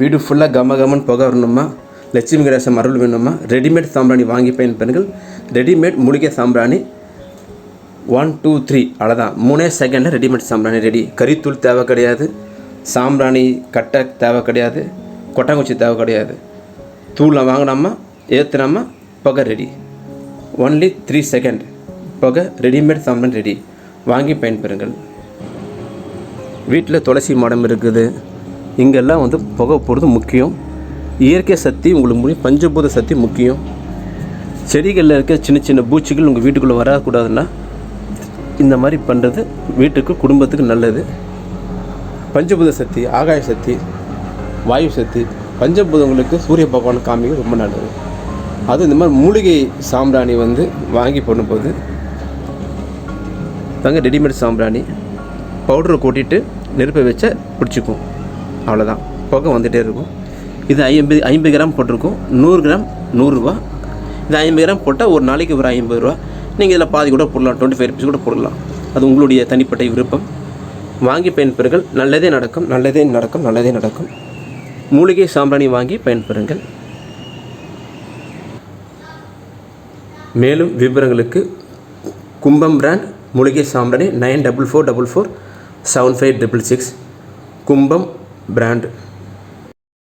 வீடு ஃபுல்லாக கம கமன்னு புகை வரணுமா? லட்சுமி கணேசம் அருள் வேணுமா? ரெடிமேட் சாம்பிராணி வாங்கி பயன்பெறுங்கள் ரெடிமேட் மூலிகை சாம்பிராணி. ஒன் டூ த்ரீ அவ்வளோதான் மூணே செகண்டில் ரெடிமேட் சாம்பிராணி ரெடி கறித்தூள் தேவை கிடையாது. சாம்பிராணி கட்டை தேவை கிடையாது. கொட்டாங்குச்சி தேவை கிடையாது. தூளை வாங்கினாமா? ஏற்றுனோமா புகை ரெடி ஒன்லி த்ரீ செகண்ட் புகை ரெடிமேட் சாம்பிராணி ரெடி வாங்கி பயன்பெறுங்கள் வீட்டில் துளசி மடம் இருக்குது. இங்கெல்லாம் வந்து புகை போடுறது முக்கியம். இயற்கை சக்தி உங்களுக்கு முடியும் பஞ்சபூத சக்தி முக்கியம். செடிகளில் இருக்க சின்ன சின்ன பூச்சிகள் உங்கள் வீட்டுக்குள்ளே வரக்கூடாதுன்னா இந்த மாதிரி பண்ணுறது வீட்டுக்கு குடும்பத்துக்கு நல்லது. பஞ்சபூத சக்தி ஆகாய சக்தி வாயு சக்தி பஞ்சபூதங்களுக்கு சூரிய பகவான் காமிக்க ரொம்ப நல்லது. அது இந்த மாதிரி மூலிகை சாம்பிராணி வந்து வாங்கி பண்ணும்போது தாங்க ரெடிமேட் சாம்பிராணி பவுடரை கொட்டிட்டு நெருப்பை வச்சா பிடிச்சிக்கும். அவ்வளோதான் புகை வந்துகிட்டே இருக்கும். இது ஐம்பது ஐம்பது கிராம் போட்டிருக்கோம். நூறு கிராம் நூறுரூவா இது ஐம்பது கிராம் போட்டால் ஒரு நாளைக்கு ஒரு ஐம்பது ரூபா. நீங்கள் இதில் பாதி கூட போடலாம். டுவெண்ட்டி ஃபைவ் ருபீஸ் கூட போடலாம். அது உங்களுடைய தனிப்பட்ட விருப்பம். வாங்கி பயன்பெறுங்கள். நல்லதே நடக்கும். நல்லதே நடக்கும். நல்லதே நடக்கும். மூலிகை சாம்பிராணி வாங்கி பயன்பெறுங்கள். மேலும் விவரங்களுக்கு கும்பம் பிராண்ட் மூலிகை சாம்பிராணி nine double four double four seven five triple six Kumbam brand